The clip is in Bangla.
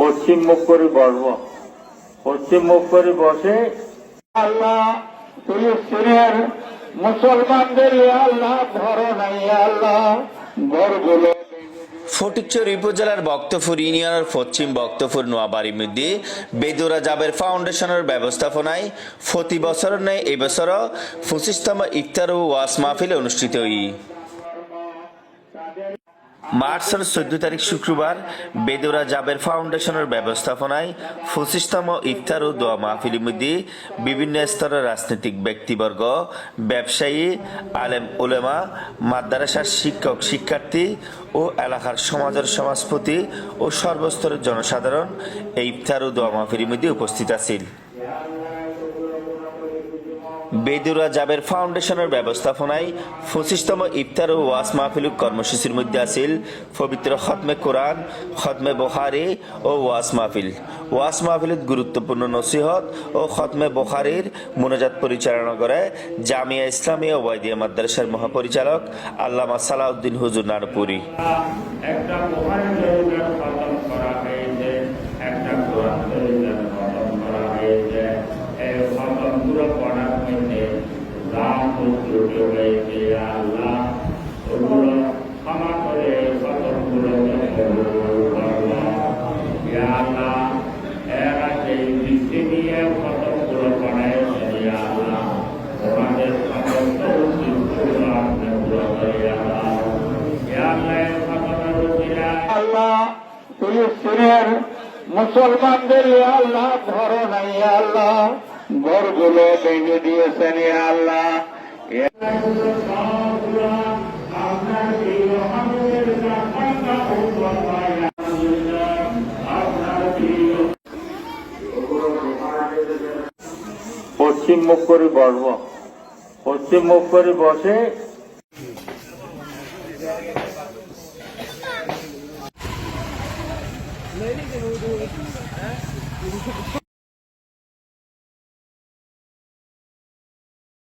পশ্চিম মুখ করে বসব। পশ্চিম মুখ করে বসে আল্লাহ ফিলিস্তিনের মুসলমানদের আল্লাহ ধরো নাই আল্লাহ ঘরগুলো ফটিকচর উপজেলার বক্তপুর ইউনিয়নের পশ্চিম বক্তপুর নোয়াবাড়ির মধ্যে বেদুরা জাবের ফাউন্ডেশনের ব্যবস্থাপনায় প্রতি বছর নেয় এবছরও পঁচিশতম ইফতার ও ওয়াস মাহফিল অনুষ্ঠিত হই। মার্চের চোদ্দ তারিখ শুক্রবার বেদুরা জাবের ফাউন্ডেশনের ব্যবস্থাপনায় পঁচিশতম ইফতার ও দোয়া মাহফিলের মধ্যে বিভিন্ন স্তরের রাজনৈতিক ব্যক্তিবর্গ, ব্যবসায়ী, আলেম উলেমা, মাদ্রাসার শিক্ষক, শিক্ষার্থী ও এলাকার সমাজের সমাজপতি ও সর্বস্তরের জনসাধারণ এই ইফতার ও দোয়া মাহফিলের মধ্যে উপস্থিত আছেন। বেদুরা জাবের ফাউন্ডেশনের ব্যবস্থাপনায় পঁচিশতম ইফতার ও ওয়াস মাহফিল কর্মসূচির মধ্যে আছিল পবিত্র খতমে কোরআন, খতমে বখারি ও ওয়াস মাহফিল। ওয়াস মাহফিলত গুরুত্বপূর্ণ নসিহত ও খতমে বখারির মোনাজাত পরিচালনা করে জামিয়া ইসলামী ওবায়দিয়া মাদ্রাসার মহাপরিচালক আল্লামা সালাউদ্দিন হুজুর নারপুরি একটা করা হয়েছে এই খতমগুলো পড়ার মধ্যে রাম ত্রুটি হয়েছে আল্লাহ ওগুলো ক্ষমা করে খতমগুলো আল্লাহ এরা সেই দৃষ্টি নিয়ে খতমগুলো পড়াইছে আল্লাহ ওনাদের সমস্ত আল্লাহ ফিলিস্তিনের মুসলমানদের আল্লাহ ধরো নাই, আল্লাহ। ঘরগুলো ভেঙে দিয়েছেন আল্লাহ। পশ্চিম মুখ করে বসব। পশ্চিম মুখ করে বসে